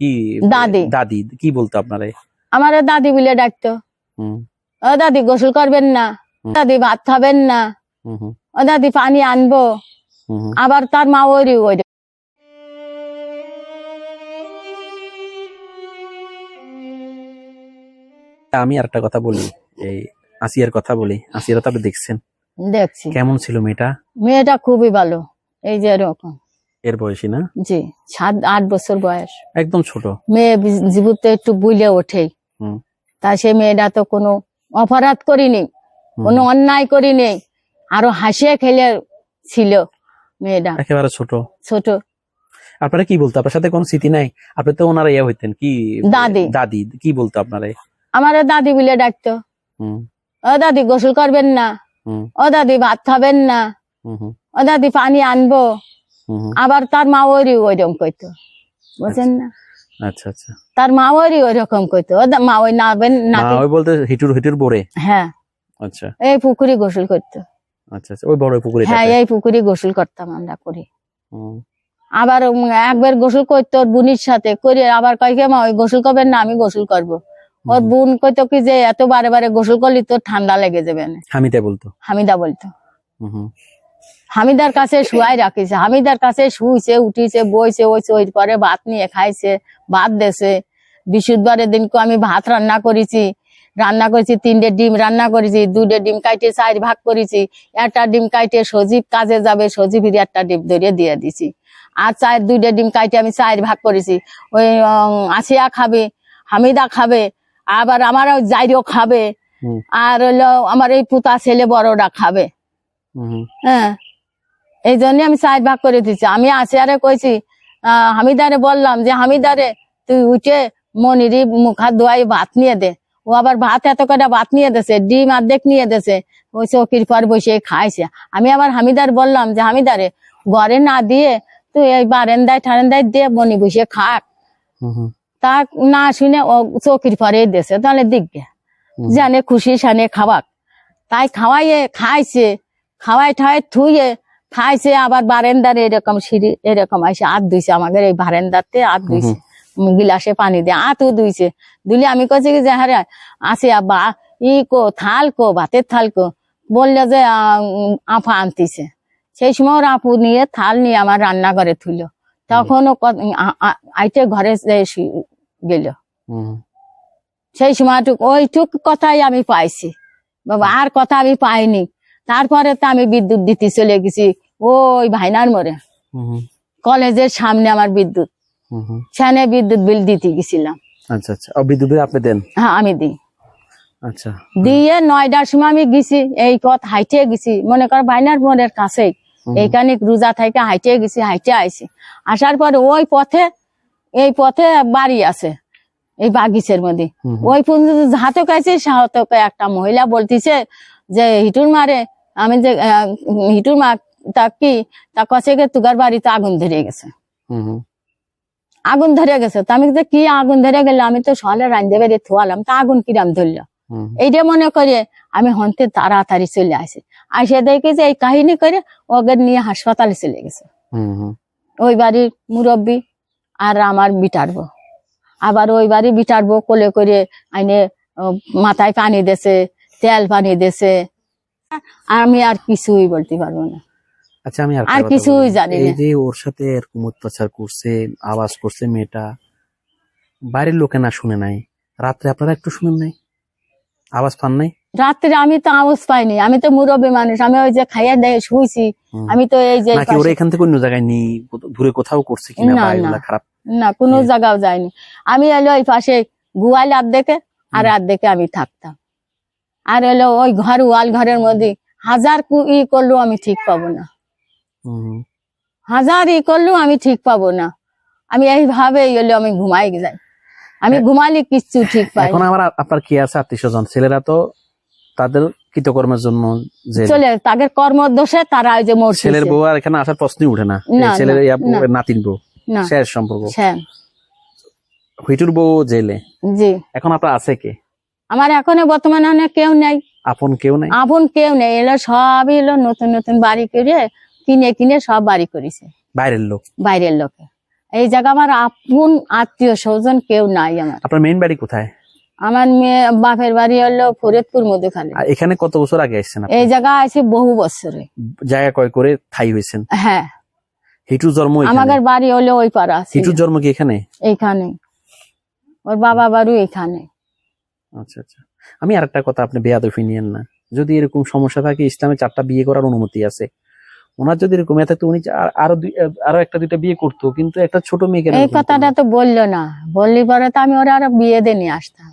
কি দাদি। দাদি কি বলতো আপনারে? আমার দাদি বলে ডাকতো। ও দাদি গোসল করবেন না। দাদি ভাত খাবেন না। ও দাদি পানি আনব। আবার তার মা ওরি ওই আমি আর একটা কথা বলি। এই আসিয়ার কথা বলি। আসিয়ারা তো আপনি দেখছেন। দেখছি। কেমন ছিল মেয়েটা? মেয়েটা খুবই ভালো। এই যে এরকম। এর বয়সী না? জি সাত আট বছর বয়স। একদম ছোট। মেয়ে জীবিত একটু বুলে ওঠে তা সে মেয়েটা তো কোনো অপরাধ করিনি কোনো অন্যায় করিনি আরও হাসিয়ে খেলে ছিল মেয়েটা। একেবারে ছোট। ছোট। আপনারা কি বলতো? আপনার সাথে কোনো স্মৃতি নাই? আপনি তো ওনারা ইয়ে হইতেন কি? দাদি। দাদি কি বলতো আপনারা? আমার দাদি বলে ডাকতো। হুম। ও দাদি গোসল করবেন না। ও দাদি ভাত খাবেন না। ও দাদি পানি আনব। আবার তার মা ওরই ওইরকম কইতো। বুঝছেন না? আচ্ছা আচ্ছা। তার মা ওরই ওইরকম কইতো। মা ওই মা ওই বলতে হিটুর হিটুর বোরে? হ্যাঁ। আচ্ছা। এই পুকুরে গোসল করতো। আচ্ছা আচ্ছা। ওই বড় পুকুরে হ্যাঁ এই পুকুরে গোসল করতাম আমরা করি। আবার একবার গোসল করতো ওর বুনির সাথে। করে আবার কয় কি মা ওই গোসল করবেন না আমি গোসল করব। ওর বোন কইতো কি যে এত বারে বারে গোসল করলি তোর ঠান্ডা লেগে যাবে না। হামিদে বলতো? হামিদা বলতো। হামিদার কাছে শুয়াই রাখিছে। হামিদার কাছে শুইছে উঠিছে বইছে ওইছে ওই পরে ভাত নিয়ে খাইছে ভাত দেছে। বৃহস্পতিবারের দিনকে আমি ভাত রান্না করেছি। রান্না করেছি তিনটে ডিম রান্না করেছি দুটো ডিম কাইটে চার ভাগ করেছি। একটা ডিম কাইটে সজীব কাজে যাবে সজীব একটা ডিম ধরে দিয়ে দিছি। আর চার দুইটা ডিম কাইটে আমি চার ভাগ করেছি। ওই আসিয়া খাবে হামিদা খাবে আবার আমার জাইরও খাবে। আর হলো আমার এই পুতা ছেলে বড়রা খাবে। হ্যাঁ। এই জন্য আমি চার ভাগ করে দিচ্ছি আমি আসিয়ারে কইছি হামিদারে বললাম যে হামিদারে তুই উঠে মনিরি মুখ হাত ধোয়াই ভাত নিয়ে দে। ও আবার ভাত এত কটা ভাত নিয়ে দেছে ডিম অর্ধেক নিয়ে দেছে। ওই চৌকির পর বসে খাইছে। আমি আবার হামিদার বললাম যে হামিদারে ঘরে না দিয়ে তুই এই বারেন্দায় ঠারেন্দায় দিয়ে মনি বসে খাক। তা না শুনে ও চৌকির পরে দেছে তাহলে দিক গে জানে খুশি সানে খাওয়াক। তাই খাওয়াইয়ে খাইছে খাওয়াই ঠাই থুইয়ে খাইছে আবার বারেন্দার এরকম সিঁড়ি এরকম আসে হাত ধুইছে আমাদের এই বারেন্দাতে হাত ধুইছে। গিলাসে পানি দিয়ে হাতও ধুইছে। ধুলে আমি কইছি কি যে হ্যাঁ আসে বা ই কো থাল কো ভাতের থাল কো। বললে যে আফা আনতিছে। সেই সময় ওর আপু নিয়ে থাল নিয়ে আমার রান্না করে থুলো তখন ও ক- আ- আ- আইতে ঘরে গেল। সেই সময়টুক ওইটুক কথাই আমি পাইছি। বাবা আর কথা আমি পাইনি। তারপরে তো আমি বিদ্যুৎ দিতে চলে গেছি। ওই ভাইনার মোড়ে। হুম, কলেজের সামনে আমার বিদ্যুৎ। সেখানে বিদ্যুৎ বিল দিতে গেছিলাম। আচ্ছা আচ্ছা। বিদ্যুৎ বিল আপনি দেন? হ্যাঁ আমি দিই। আচ্ছা। দিয়ে নয়টার সময় আমি গেছি এই পথ হাইটে গেছি। মনে কর ভাইনার মোড়ের হুম। এইখানে রোজা থেকে হাইটে গেছি হাইটে আইছি। আসার পরে ওই পথে এই পথে বাড়ি আছে এই বাগিচের মধ্যে। ওই পর্যন্ত যাহাতে কাছে সাহতকে একটা মহিলা বলতিছে যে হিটুর মারে আমি যে হিটুর মা তা কি তা কছে গে তুগার বাড়িতে আগুন ধরে গেছে। আগুন ধরে গেছে। তা আমি যে কি আগুন ধরে গেল আমি তো সকালে রান্ধে বেড়ে থুয়ালাম তা আগুন কিরাম ধরলো। এইটা মনে করে আমি হন্তে তাড়াতাড়ি চলে আসি। আসে দেখি যে এই কাহিনী করে ওকে নিয়ে হাসপাতালে চলে গেছে। ওই বাড়ির মুরব্বী আর আমার বিটারবো আবার ওই বাড়ি বিটারবো কোলে করে আইনে মাথায় পানি দেছে তেল পানি দেছে আমি আর কিছুই বলতে পারব না। আচ্ছা আমি আর কিছুই জানি এই যে ওর সাথে এরকম অত্যাচার করছে আওয়াজ করছে মেয়েটা লোকে না শুনে নাই। রাত্রে আপনারা একটু শুনেন নাই? আওয়াজ পান নাই? রাত্রে আমি তো আওয়াজ পাইনি। আমি তো মুরব্বী মানুষ। আমি ওই যে খাইয়া দেয় শুইছি। আমি তো এই যে নাকি ওরা এখান থেকে অন্য জায়গায় নি দূরে কোথাও করছে কিনা না, না। খারাপ? না কোনো হুম। জায়গাও যায়নি। আমি এলো ওই পাশে গুয়াল আর দেখে আর আর দেখে আমি থাকতাম। আর এলো ওই ঘর ওয়াল ঘরের মধ্যে। হাজার ই করলেও আমি ঠিক পাবো না। হাজার ই করলেও আমি ঠিক পাবো না। আমি এইভাবে এলো আমি ঘুমাই যাই। আমি ঘুমালে কিচ্ছু ঠিক পাই এখন আমার আপনার কি আছে আত্মীয় স্বজন? ছেলেরা তো তাদের কৃতকর্মের জন্য যে চলে তাদের কর্মদোষে তারা ওই যে মরছে ছেলের বউ আর এখানে আসার প্রশ্নই উঠে না। ছেলের। নাতিন বউ শেষ সম্পর্ক। হুইটুর বউ জেলে। জি। এখন আপনার আছে কে? আমার এখনও বর্তমানে অনেক কেউ নেই। আপন কেউ নেই? আপন কেউ নেই। এলো সব এলো নতুন নতুন বাড়ি করে কিনে কিনে সব বাড়ি করেছে। বাইরের লোক? বাইরের লোকে। এই জায়গা আমার আপন আত্মীয় স্বজন কেউ নাই আমার। আপনার মেইন বাড়ি কোথায়? আমার মেয়ে বাপের বাড়ি হলো ফরিদপুর আর এখানে কত বছর আগে এসেছেন এই জায়গা আছে বহু বছরে। জায়গা কয় করে থাই হয়েছেন? হ্যাঁ। হিটু জন্ম এখানে? আমাদের বাড়ি হলো ওই পাড়া। হিটুর জন্ম কি এখানে? এইখানে ওর বাবা বাড়ি এখানে। আচ্ছা আচ্ছা। আমি আর একটা কথা আপনি বেয়াদফি নিয়েন না। যদি এরকম সমস্যা থাকে ইসলামে চারটা বিয়ে করার অনুমতি আছে। ওনার যদি এরকম থাকতো উনি আরও আরও একটা দুইটা বিয়ে করতো কিন্তু একটা ছোট মেয়েকে এই কথাটা তো বলল না। বললি পরে তো আমি ওরা আরও বিয়ে দিয়ে নিয়ে আসতাম।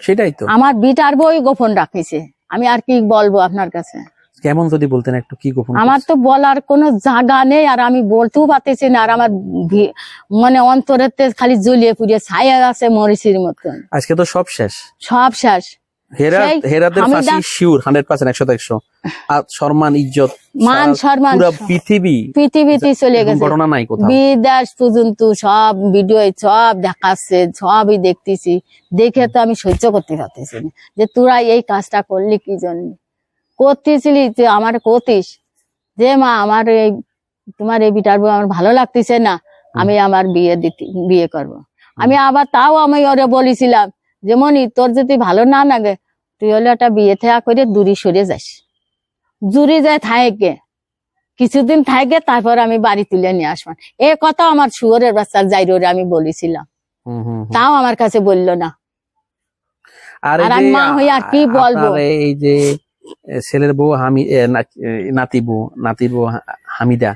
সেটাই তো। আমার বিটার বই গোপন রাখিছে। আমি আর কি বলব আপনার কাছে? কেমন যদি বলতেন একটু কি গোপন আমার তো বলার কোনো জায়গা নেই আর আমি বলতেও পারতেছি না আর আমার মানে অন্তরেতে খালি জ্বলিয়ে পুড়িয়ে ছায়া আছে মরিচির মতন। আজকে তো সব শেষ। সব শেষ। হেরা হেরাদের ফাঁসি শিওর হান্ড্রেড পার্সেন্ট একশো একশো আর সম্মান ইজ্জত মান সম্মান পৃথিবী পৃথিবীতে চলে গেছে। ঘটনা নাই কোথাও। বিদেশ পর্যন্ত সব ভিডিও সব দেখাচ্ছে সবই দেখতেছি। দেখে তো আমি সহ্য করতে পারতেছি না। যে তোরা এই কাজটা করলি কি জন্য? করতেছিলি তুই আমার করতিস। যে মা আমার এই তোমার এই বিটার বউ আমার ভালো লাগতেছে না আমি আমার বিয়ে দিতে বিয়ে করব। আমি আবার তাও আমি ওরে বলেছিলাম যে মনি তোর যদি ভালো না লাগে তুই হলে একটা বিয়ে থেয়া করে দূরে সরে যাস। দূরে যায় থাকে কিছুদিন থাকে তারপর আমি বাড়ি তুলে নিয়ে আসবান এ কথা আমার শুয়োরের বাচ্চার যাইরে আমি বলেছিলাম। হুম, হুম, হুম। তাও আমার কাছে বলল না। আর আমি মা আর কি বলব? এই যে ছেলের বউ হামি নাতি বউ নাতির বউ হামিদা।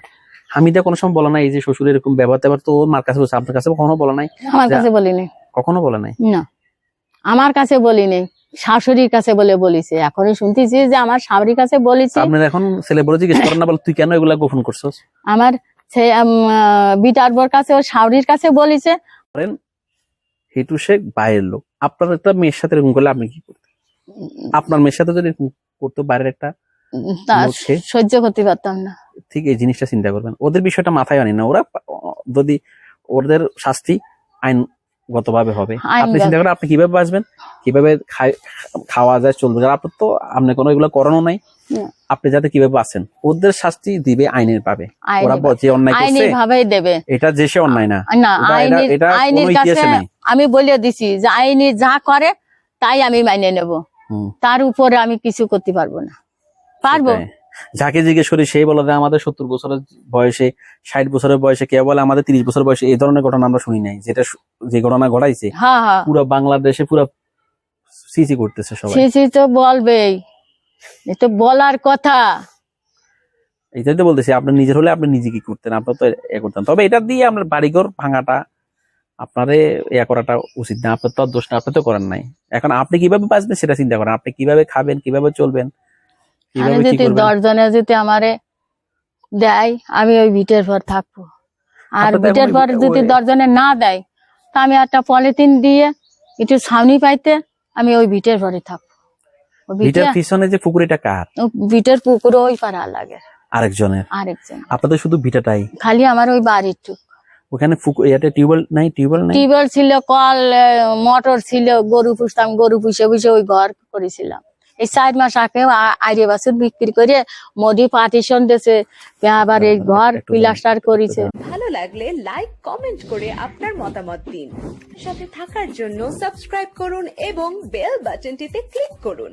হামিদা কোনো সময় বলে নাই এই যে শ্বশুর এরকম ব্যবহার ট্যাবহার তো ওর মার কাছে বলছে আপনার কাছে কখনো বলে নাই? আমার কাছে বলিনি। কখনো বলে নাই? না। আমার কাছে বলিনি। শাশুড়ির কাছে বলে বলিছে। এখনই শুনতেছি যে আমার শাশুড়ির কাছে বলেছি। আপনার এখন ছেলে বলে জিজ্ঞেস করেন না বলে তুই কেন এগুলা গোপন করছস? আমার সে বিটার বোর কাছে ওর শাশুড়ির কাছে বলেছে। হিটু শেখ বাইরের লোক। আপনার একটা মেয়ের সাথে এরকম করলে আপনি কি করতেন? আপনার মেয়ের সাথে যদি করতো বাইরের একটা তা সহ্য করতে পারতাম না। ঠিক এই জিনিসটা চিন্তা করবেন। ওদের বিষয়টা মাথায় আনি না। ওরা যদি ওদের শাস্তি আইনগত ভাবে হবে। আপনি চিন্তা করেন আপনি কীভাবে বাঁচবেন? কীভাবে খাওয়া যায় চলবে? আপনার তো আপনি কোনো এগুলো করানো নাই। আপনি যাতে কীভাবে বাঁচেন? ওদের শাস্তি দিবে আইনের পাবে ওরা যে অন্যায় আইনি করছে ভাবেই দেবে। এটা যে সে অন্যায় না। এটা- আইনের কাছে আমি বলে দিছি যে আইনি যা করে তাই আমি মাইনে নেব। তার উপরে আমি কিছু করতে পারব না। পারব? যাকে জিজ্ঞেস করি সেই বলে আমাদের সত্তর বছরের বয়সে ষাট বছরের বয়সে কে বলে আমাদের তিরিশ বছর বয়সে এই ধরনের ঘটনা আমরা শুনি নাই। যেটা যে ঘটনা ঘটাইছে পুরো বাংলাদেশে পুরো সিসি করতেছে সবাই। সে সে তো বলবেই। এ তো বলার কথা। এটাই তো বলতেছি আপনি নিজের হলে আপনি নিজে কি করতেন? আপনার তো এ করতেন। তবে এটা দিয়ে আপনার বাড়িঘর ভাঙাটা আপনারে ইয়া করাটা উচিত না আপনার তো দোষ না আপনি তো করেন নাই। এখন আপনি কীভাবে বাঁচবেন সেটা চিন্তা করেন আপনি কীভাবে খাবেন কীভাবে চলবেন আমি কীভাবে কি যদি করবেন? দশজনে যদি আমারে দেয় আমি ওই ভিটের পর থাকব। আর ভিটের ওই- যদি ওই- দশজনে না দেয় তা আমি একটা পলিথিন দিয়ে একটু ছাউনি পাইতে আমি ওই ভিটের পরে থাকব। ভিটার পিছনে যে পুকুরিটা কার? ভিটের পুকুরে ওই পারা লাগে। আরেকজনের। আরেকজন আপনাদের শুধু ভিটাটাই খালি আমার ওই বাড়ির ওখানে ইয়াতে টিউবওয়েল নাই টিউবওয়েল নাই? টিউবওয়েল ছিল কল মোটর ছিল গরু পুষতাম গরু পুষে পুষে ওই ঘর করেছিলাম। এই চার মাস আগে আইরে বাছুর বিক্রি করে মোদি পার্টিশন দিয়েছে আবার এই ঘর প্লাস্টার করেছে। ভালো লাগলে লাইক কমেন্ট করে আপনার মতামত দিন। সাথে থাকার জন্য সাবস্ক্রাইব করুন এবং বেল বাটনটিতে ক্লিক করুন।